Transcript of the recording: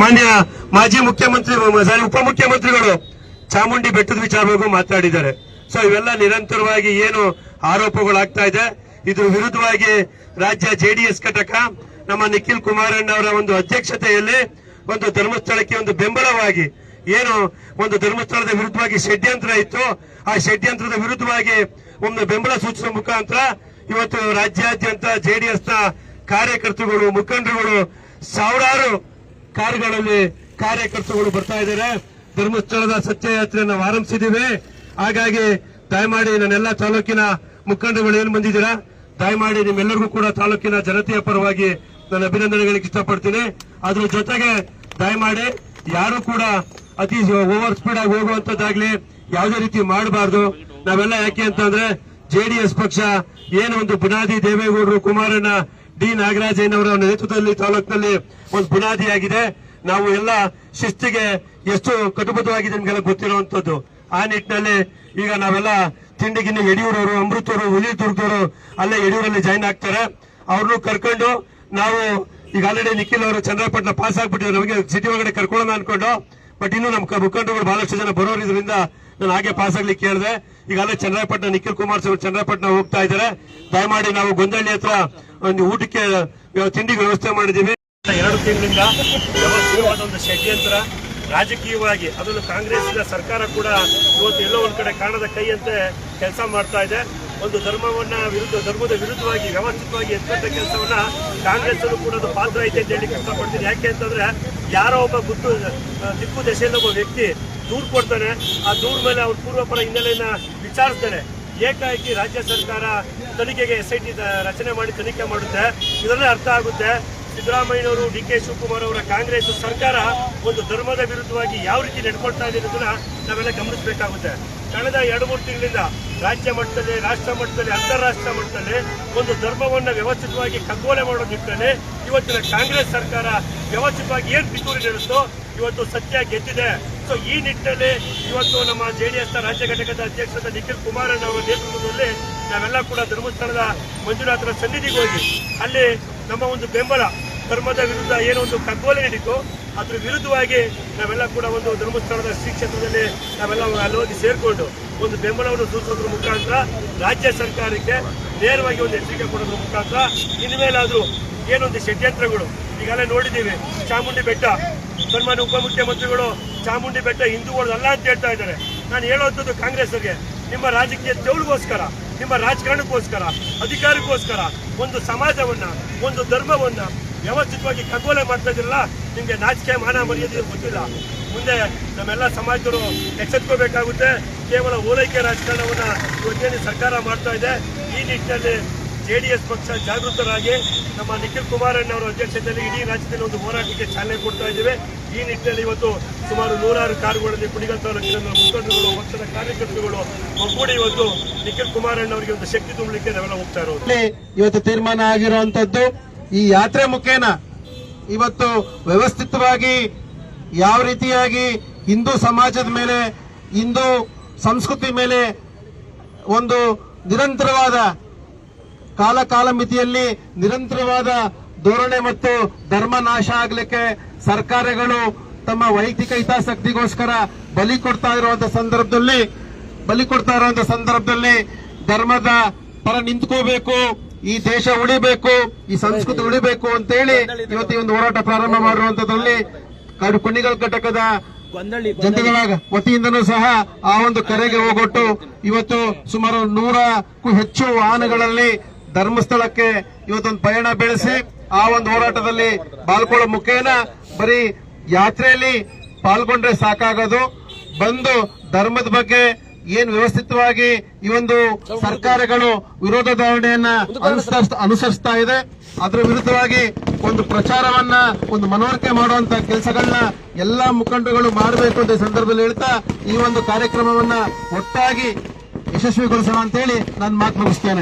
ಮಾನ್ಯ ಮಾಜಿ ಮುಖ್ಯಮಂತ್ರಿ ಉಪಮುಖ್ಯಮಂತ್ರಿಗಳು ಚಾಮುಂಡಿ ಬೆಟ್ಟದ ವಿಚಾರವಾಗೂ ಮಾತಾಡಿದ್ದಾರೆ. ಸೊ ಇವೆಲ್ಲ ನಿರಂತರವಾಗಿ ಏನು ಆರೋಪಗಳಾಗ್ತಾ ಇದೆ. ಇದ್ರ ವಿರುದ್ಧವಾಗಿ ರಾಜ್ಯ ಜೆಡಿಎಸ್ ಘಟಕ, ನಮ್ಮ ನಿಖಿಲ್ ಕುಮಾರಣ್ಣ ಅವರ ಒಂದು ಅಧ್ಯಕ್ಷತೆಯಲ್ಲಿ ಒಂದು ಧರ್ಮಸ್ಥಳಕ್ಕೆ ಒಂದು ಬೆಂಬಲವಾಗಿ ಏನು ಒಂದು ಧರ್ಮಸ್ಥಳದ ವಿರುದ್ಧವಾಗಿ ಷಡ್ಯಂತ್ರ ಇತ್ತು. ಆ ಷಡ್ಯಂತ್ರದ ವಿರುದ್ಧವಾಗಿ ಒಂದು ಬೆಂಬಲ ಸೂಚಿಸುವ ಮುಖಾಂತರ ಇವತ್ತು ರಾಜ್ಯಾದ್ಯಂತ ಜೆಡಿಎಸ್ನ ಕಾರ್ಯಕರ್ತರುಗಳು, ಮುಖಂಡರುಗಳು ಸಾವಿರಾರು ಕಾರುಗಳಲ್ಲಿ ಕಾರ್ಯಕರ್ತರುಗಳು ಬರ್ತಾ ಇದ್ದಾರೆ. ಧರ್ಮಸ್ಥಳದ ಸತ್ಯಯಾತ್ರೆಯನ್ನು ಆರಂಭಿಸಿದ್ದೀವಿ. ಹಾಗಾಗಿ ದಯಮಾಡಿ ನನ್ನೆಲ್ಲ ತಾಲೂಕಿನ ಮುಖಂಡಗಳು ಏನು ಬಂದಿದ್ದೀರಾ? ದಯಮಾಡಿ ನಿಮ್ಮೆಲ್ಲರಿಗೂ ಕೂಡ ತಾಲೂಕಿನ ಜನತೆಯ ಪರವಾಗಿ ನಾನು ಅಭಿನಂದನೆಗಳಿಗೆ ಇಷ್ಟಪಡ್ತೀನಿ. ಅದ್ರ ಜೊತೆಗೆ ದಯಮಾಡಿ ಯಾರು ಕೂಡ ಅತಿ ಓವರ್ ಸ್ಪೀಡ್ ಆಗಿ ಹೋಗುವಂತದ್ದಾಗ್ಲಿ ಯಾವುದೇ ರೀತಿ ಮಾಡಬಾರ್ದು. ನಾವೆಲ್ಲ ಯಾಕೆ ಅಂತಂದ್ರೆ ಜೆಡಿಎಸ್ ಪಕ್ಷ ಏನು ಒಂದು ಬುನಾದಿ ದೇವೇಗೌಡರು ಕುಮಾರಣ್ಣ ಡಿ ನಾಗರಾಜಯ್ಯನವರ ನೇತೃತ್ವದಲ್ಲಿ ತಾಲೂಕಿನಲ್ಲಿ ಒಂದು ಬುನಾದಿಯಾಗಿದೆ. ನಾವು ಎಲ್ಲ ಶಿಸ್ತಿಗೆ ಎಷ್ಟು ಕಟುಬದ್ಧವಾಗಿದೆ ನಿಮಗೆಲ್ಲ ಗೊತ್ತಿರುವಂತದ್ದು. ಆ ನಿಟ್ಟಿನಲ್ಲಿ ಈಗ ನಾವೆಲ್ಲ ತಿಂಡಿಗಿನ್ನ ಯಡಿಯೂರವರು ಅಮೃತವರು ಹುಲಿದುರ್ಗದವರು ಅಲ್ಲೇ ಯಡಿಯೂರಲ್ಲಿ ಜಾಯಿನ್ ಆಗ್ತಾರೆ. ಅವ್ರನ್ನೂ ಕರ್ಕೊಂಡು ನಾವು ಈಗ ಆಲ್ರೆಡಿ ನಿಖಿಲ್ ಅವರು ಚಂದ್ರಪಟ್ಟಣ ಪಾಸ್ ಆಗ್ಬಿಟ್ಟಿದ್ರು ನಮಗೆ ಸಿಟಿ ಒಳಗಡೆ ಕರ್ಕೊಳ್ಳೋಣ ಅನ್ಕೊಂಡು ಬಟ್ ಇನ್ನು ನಮ್ಮ ಮುಖಂಡರು ಮುಖಂಡರುಗಳು ಬಹಳಷ್ಟು ಜನ ಬರೋದ್ರಿಂದ ನಾನು ಹಾಗೆ ಪಾಸ್ ಆಗ್ಲಿಕ್ಕೆ ಕೇಳಿದೆ. ಈಗಾಗಲೇ ಚಂದ್ರಪಟ್ಟಣ ನಿಖಿಲ್ ಕುಮಾರ್ ಸ್ವಾಮಿ ಚಂದ್ರಪಟ್ಟಣ ಹೋಗ್ತಾ ಇದ್ದಾರೆ. ದಯಮಾಡಿ ನಾವು ಗೊಂದಳ್ಳಿ ಹತ್ರ ಒಂದು ಊಟಕ್ಕೆ ತಿಂಡಿಗೆ ವ್ಯವಸ್ಥೆ ಮಾಡಿದ್ದೀವಿ. ಎರಡು ತಿಂಗಳಿಂದ ಒಂದು ಷಡ್ಯಂತ್ರ ರಾಜಕೀಯವಾಗಿ ಅದನ್ನು ಕಾಂಗ್ರೆಸ್ನ ಸರ್ಕಾರ ಕೂಡ ಇವತ್ತು ಎಲ್ಲೋ ಒಂದ್ ಕಡೆ ಕಾಣದ ಕೈಯಂತೆ ಕೆಲಸ ಮಾಡ್ತಾ ಇದೆ. ಒಂದು ಧರ್ಮವನ್ನ ವಿರುದ್ಧ ಧರ್ಮದ ವಿರುದ್ಧವಾಗಿ ವ್ಯವಸ್ಥಿತವಾಗಿ ಎತ್ತ ಕೆಲಸವನ್ನ ಕಾಂಗ್ರೆಸ್ ಕೂಡ ಅದು ಪಾತ್ರ ಐತೆ ಅಂತ ಹೇಳಿ ಇಷ್ಟಪಡ್ತೀನಿ ಯಾಕೆ ಅಂತಂದ್ರೆ ಯಾರೋ ಒಬ್ಬ ಆ, ದಿಕ್ಕು ದಶೆಯಲ್ಲಿ ಒಬ್ಬ ವ್ಯಕ್ತಿ ದೂರು ಕೊಡ್ತಾನೆ. ಆ ದೂರ ಮೇಲೆ ಅವ್ರ ಪೂರ್ವಪರ ಹಿನ್ನೆಲೆಯನ್ನ ವಿಚಾರಿಸ್ತಾರೆ. ಏಕಾಏಕಿ ರಾಜ್ಯ ಸರ್ಕಾರ ತನಿಖೆಗೆ ಎಸ್ ಐ ಟಿ ರಚನೆ ಮಾಡಿ ತನಿಖೆ ಮಾಡುತ್ತೆ. ಇದರಲ್ಲೇ ಅರ್ಥ ಆಗುತ್ತೆ, ಸಿದ್ದರಾಮಯ್ಯನವರು ಡಿ ಕೆ ಶಿವಕುಮಾರ್ ಅವರ ಕಾಂಗ್ರೆಸ್ ಸರ್ಕಾರ ಒಂದು ಧರ್ಮದ ವಿರುದ್ಧವಾಗಿ ಯಾವ ರೀತಿ ನಡ್ಕೊಳ್ತಾ ಇದೆ ಅನ್ನೋದನ್ನ ನಾವೆಲ್ಲ ಗಮನಿಸಬೇಕಾಗುತ್ತೆ. ಕಳೆದ ಎರಡು, ಮೂರು ತಿಂಗಳಿಂದ ರಾಜ್ಯ ಮಟ್ಟದಲ್ಲಿ, ರಾಷ್ಟ್ರ ಮಟ್ಟದಲ್ಲಿ, ಅಂತಾರಾಷ್ಟ್ರ ಮಟ್ಟದಲ್ಲಿ ಒಂದು ಧರ್ಮವನ್ನು ವ್ಯವಸ್ಥಿತವಾಗಿ ಕಗ್ಗೋಲೆ ಮಾಡೋ ನಿಟ್ಟಿನಲ್ಲಿ ಇವತ್ತಿನ ಕಾಂಗ್ರೆಸ್ ಸರ್ಕಾರ ವ್ಯವಸ್ಥಿತವಾಗಿ ಏನು ಪಿತೂರಿ ನಡೆಸ್ತೋ ಇವತ್ತು ಸತ್ಯ ಗೆದ್ದಿದೆ. ಸೊ ಈ ನಿಟ್ಟಿನಲ್ಲಿ ಇವತ್ತು ನಮ್ಮ ಜೆಡಿಎಸ್ನ ರಾಜ್ಯ ಘಟಕದ ಅಧ್ಯಕ್ಷರಾದ ನಿಖಿಲ್ ಕುಮಾರಣ್ಣ ಅವರ ನೇತೃತ್ವದಲ್ಲಿ ನಾವೆಲ್ಲ ಕೂಡ ಧರ್ಮಸ್ಥಳದ ಮಂಜುನಾಥರ ಸನ್ನಿಧಿಗೆ ಹೋಗಿ, ಅಲ್ಲಿ ನಮ್ಮ ಒಂದು ಬೆಂಬಲ, ಧರ್ಮದ ವಿರುದ್ಧ ಏನೋ ಒಂದು ಕಗ್ಗೋಲೆ ನಡೀತು ಅದ್ರ ವಿರುದ್ಧವಾಗಿ ನಾವೆಲ್ಲ ಕೂಡ ಒಂದು ಧರ್ಮಸ್ಥಳದ ಶ್ರೀ ಕ್ಷೇತ್ರದಲ್ಲಿ ನಾವೆಲ್ಲ ಅಲ್ಲಿ ಹೋಗಿ ಸೇರಿಕೊಂಡು ಒಂದು ಬೆಂಬಲವನ್ನು ಸೂಚಿಸೋದ್ರ ಮುಖಾಂತರ ರಾಜ್ಯ ಸರ್ಕಾರಕ್ಕೆ ನೇರವಾಗಿ ಒಂದು ಎಚ್ಚರಿಕೆ ಕೊಡೋದ್ರ ಮುಖಾಂತರ ಇನ್ಮೇಲಾದ್ರೂ ಏನೊಂದು ಷಡ್ಯಂತ್ರಗಳು, ಈಗಾಗಲೇ ನೋಡಿದ್ದೀವಿ, ಚಾಮುಂಡಿ ಬೆಟ್ಟ, ಸನ್ಮಾನ್ಯ ಉಪಮುಖ್ಯಮಂತ್ರಿಗಳು ಚಾಮುಂಡಿ ಬೆಟ್ಟ ಹಿಂದೂಗಳದಲ್ಲ ಅಂತ ಹೇಳ್ತಾ ಇದ್ದಾರೆ. ನಾನು ಹೇಳುವಂಥದ್ದು ಕಾಂಗ್ರೆಸ್ಗೆ. ನಿಮ್ಮ ರಾಜಕೀಯ ತೆವಳಿಗೋಸ್ಕರ ನಿಮ್ಮ ರಾಜಕಾರಣಕ್ಕೋಸ್ಕರ, ಅಧಿಕಾರಕ್ಕೋಸ್ಕರ ಒಂದು ಸಮಾಜವನ್ನ, ಒಂದು ಧರ್ಮವನ್ನ ವ್ಯವಸ್ಥಿತವಾಗಿ ಕಗ್ಗೋಲೆ ಮಾಡ್ತಾ ಇದ್ರಲ್ಲ ನಿಮಗೆ ನಾಚಿಕೆ, ಮಾನ, ಮರ್ಯಾದೆ ಗೊತ್ತಿಲ್ಲ. ಮುಂದೆ ನಮ್ಮೆಲ್ಲ ಸಮಾಜದವರು ಎಚ್ಚೆತ್ಕೋಬೇಕಾಗುತ್ತೆ. ಕೇವಲ ಓಲೈಕೆ ರಾಜಕಾರಣವನ್ನು ಯೋಜನೆ ಸರ್ಕಾರ ಮಾಡ್ತಾ ಇದೆ. ಈ ನಿಟ್ಟಿನಲ್ಲಿ ಜೆಡಿಎಸ್ ಪಕ್ಷ ಜಾಗೃತರಾಗಿ ನಮ್ಮ ನಿಖಿಲ್ ಕುಮಾರಣ್ಣ ಅವರ ಅಧ್ಯಕ್ಷತೆಯಲ್ಲಿ ಇಡೀ ರಾಜ್ಯದಲ್ಲಿ ಒಂದು ಹೋರಾಟಕ್ಕೆ ಚಾಲನೆ ಕೊಡ್ತಾ ಇದ್ದೇವೆ. ಈ ನಿಟ್ಟಿನಲ್ಲಿ ಇವತ್ತು ಸುಮಾರು ನೂರಾರು ಕಾರುಗಳಲ್ಲಿ ಕುಡಿಗಲ್ ತಾಲೂಕಿನ ಮುಖಂಡರುಗಳು, ಪಕ್ಷದ ಕಾರ್ಯಕರ್ತರುಗಳು ಒಗ್ಗೂಡಿ ಇವತ್ತು ನಿಖಿಲ್ ಕುಮಾರಣ್ಣ ಅವರಿಗೆ ಒಂದು ಶಕ್ತಿ ತುಂಬಲಿಕ್ಕೆ ನಾವೆಲ್ಲ ಹೋಗ್ತಾ ಇರೋದು. ಇವತ್ತು ತೀರ್ಮಾನ ಆಗಿರುವಂತದ್ದು ಈ ಯಾತ್ರೆ ಮುಖೇನ ಇವತ್ತು ವ್ಯವಸ್ಥಿತವಾಗಿ ಯಾವ ರೀತಿಯಾಗಿ ಹಿಂದೂ ಸಮಾಜದ ಮೇಲೆ, ಹಿಂದೂ ಸಂಸ್ಕೃತಿ ಮೇಲೆ ಒಂದು ನಿರಂತರವಾದ ಕಾಲ ಕಾಲ ಮಿತಿಯಲ್ಲಿ ನಿರಂತರವಾದ ಧೋರಣೆ ಮತ್ತು ಧರ್ಮ ನಾಶ ಆಗ್ಲಿಕ್ಕೆ ಸರ್ಕಾರಗಳು ತಮ್ಮ ವೈಯಕ್ತಿಕ ಹಿತಾಸಕ್ತಿಗೋಸ್ಕರ ಬಲಿ ಕೊಡ್ತಾ ಇರುವಂತಹ ಸಂದರ್ಭದಲ್ಲಿ ಬಲಿ ಕೊಡ್ತಾ ಇರುವಂತಹ ಸಂದರ್ಭದಲ್ಲಿ ಧರ್ಮದ ಪರ ನಿಂತ್ಕೋಬೇಕು ಈ ದೇಶ ಉಳಿಬೇಕು ಈ ಸಂಸ್ಕೃತಿ ಉಳಿಬೇಕು ಅಂತೇಳಿ ಇವತ್ತು ಈ ಒಂದು ಹೋರಾಟ ಪ್ರಾರಂಭ ಮಾಡಿರುವಂತದ್ರಲ್ಲಿ ಕಾಡು ಕುಣಿಗಳ ಘಟಕದ ಜನತೆಗಳ ವತಿಯಿಂದನೂ ಸಹ ಆ ಒಂದು ಕರೆಗೆ ಹೋಗೊಟ್ಟು ಇವತ್ತು ಸುಮಾರು ನೂರಕ್ಕೂ ಹೆಚ್ಚು ವಾಹನಗಳಲ್ಲಿ ಧರ್ಮಸ್ಥಳಕ್ಕೆ ಇವತ್ತೊಂದು ಪಯಣ ಬೆಳೆಸಿ ಆ ಒಂದು ಹೋರಾಟದಲ್ಲಿ ಪಾಲ್ಗೊಳ್ಳೋ ಮುಖೇನ ಬರೀ ಯಾತ್ರೆಯಲ್ಲಿ ಪಾಲ್ಗೊಂಡ್ರೆ ಸಾಕಾಗೋದು. ಬಂದು ಧರ್ಮದ ಬಗ್ಗೆ ಏನ್ ವ್ಯವಸ್ಥಿತವಾಗಿ ಈ ಒಂದು ಸರ್ಕಾರಗಳು ವಿರೋಧ ಧಾರಣೆಯನ್ನ ಅನುಸರಿಸ್ತಾ- ಇದೆ. ಅದರ ವಿರುದ್ಧವಾಗಿ ಒಂದು ಪ್ರಚಾರವನ್ನ, ಒಂದು ಮನವರಿಕೆ ಮಾಡುವಂತ ಕೆಲಸಗಳನ್ನ ಎಲ್ಲಾ ಮುಖಂಡಗಳು ಮಾಡಬೇಕು ಅಂತ ಸಂದರ್ಭದಲ್ಲಿ ಹೇಳ್ತಾ ಈ ಒಂದು ಕಾರ್ಯಕ್ರಮವನ್ನ ಒಟ್ಟಾಗಿ ಯಶಸ್ವಿಗೊಳಿಸೋಣ ಅಂತೇಳಿ ನಾನು ಮಾತು ಮುಗಿಸ್ತೇನೆ.